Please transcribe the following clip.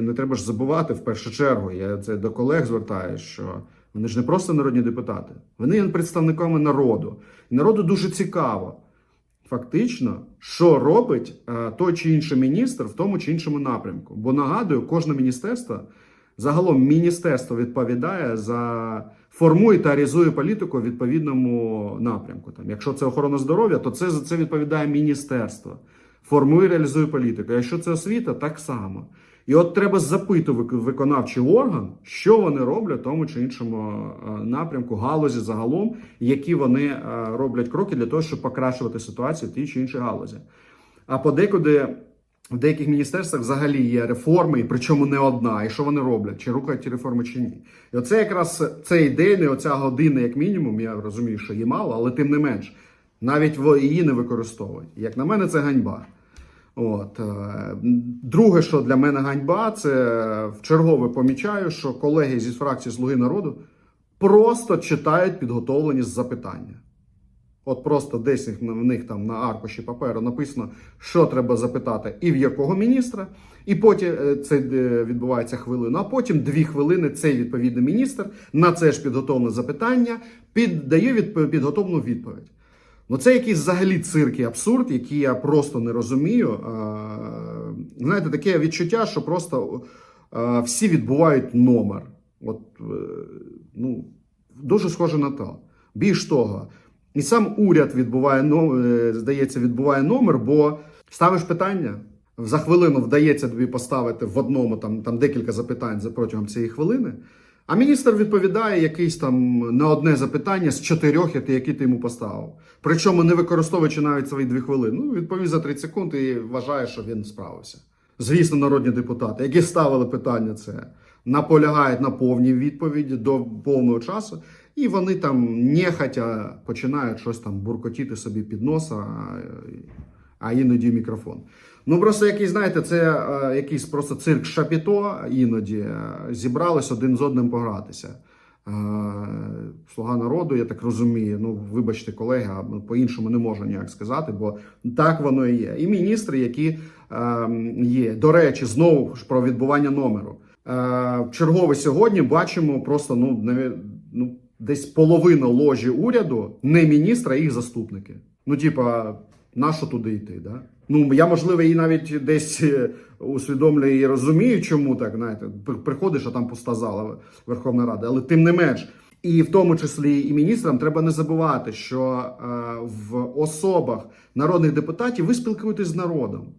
Не треба ж забувати в першу чергу. Я це до колег звертаю, що вони ж не просто народні депутати, вони є представниками народу. І народу дуже цікаво, фактично, що робить е, той чи інший міністр в тому чи іншому напрямку. Бо нагадую, кожне міністерство, загалом міністерство відповідає за формує та реалізує політику в відповідному напрямку. Там, якщо це охорона здоров'я, то це за це відповідає міністерство. Формує, реалізує політику. Якщо це освіта, так само. І от треба запитувати виконавчий орган, що вони роблять в тому чи іншому е, напрямку, галузі загалом, які вони е, роблять кроки для того, щоб покращувати ситуацію в тій чи іншій галузі. А подекуди в деяких міністерствах взагалі є реформи, і причому не одна, і що вони роблять, чи рухають ті реформи, чи ні. І оце якраз цей день, і оця година, як мінімум, я розумію, що її мало, але тим не менш, навіть її не використовують. Як на мене, це ганьба. От е, друге, що для мене ганьба, це в чергове помічаю, що колеги зі фракції Слуги народу просто читають підготовлені запитання. От просто десь в них там на аркуші паперу написано, що треба запитати, і в якого міністра. І потім е, це е, відбувається хвилину. А потім дві хвилини цей відповідний міністр на це ж підготовлене запитання піддає відп- підготовлену відповідь. Ну, це якийсь взагалі цирк і абсурд, який я просто не розумію. Знаєте, таке відчуття, що просто всі відбувають номер. От, е, ну, дуже схоже на то. Більш того, і сам уряд відбуває е, здається, відбуває номер, бо ставиш питання. За хвилину вдається тобі поставити в одному там, там декілька запитань за протягом цієї хвилини. А міністр відповідає якийсь там на одне запитання з чотирьох, які ти йому поставив. Причому не використовуючи навіть свої дві хвилини. Ну, відповів за 30 секунд і вважає, що він справився. Звісно, народні депутати, які ставили питання, це наполягають на повній відповіді до повного часу, і вони там нехотя починають щось там буркотіти собі під носа, а, іноді мікрофон. Ну просто якийсь, знаєте, це е, якийсь просто цирк шапіто іноді е, зібрались один з одним погратися. Е, Слуга народу, я так розумію. Ну, вибачте, колеги, а по-іншому не можу ніяк сказати, бо так воно і є. І міністри, які е, є. До речі, знову ж про відбування номеру. Е, чергове сьогодні бачимо просто ну, наві- ну, десь половина ложі уряду, не міністра, а їх заступники. Ну, типа, на що туди йти? Да? Ну, я, можливо, і навіть десь е, усвідомлюю і розумію, чому так, знаєте, при- приходиш, а там пуста зала Верховної Ради, але тим не менш. І в тому числі і міністрам треба не забувати, що е, в особах народних депутатів ви спілкуєтесь з народом.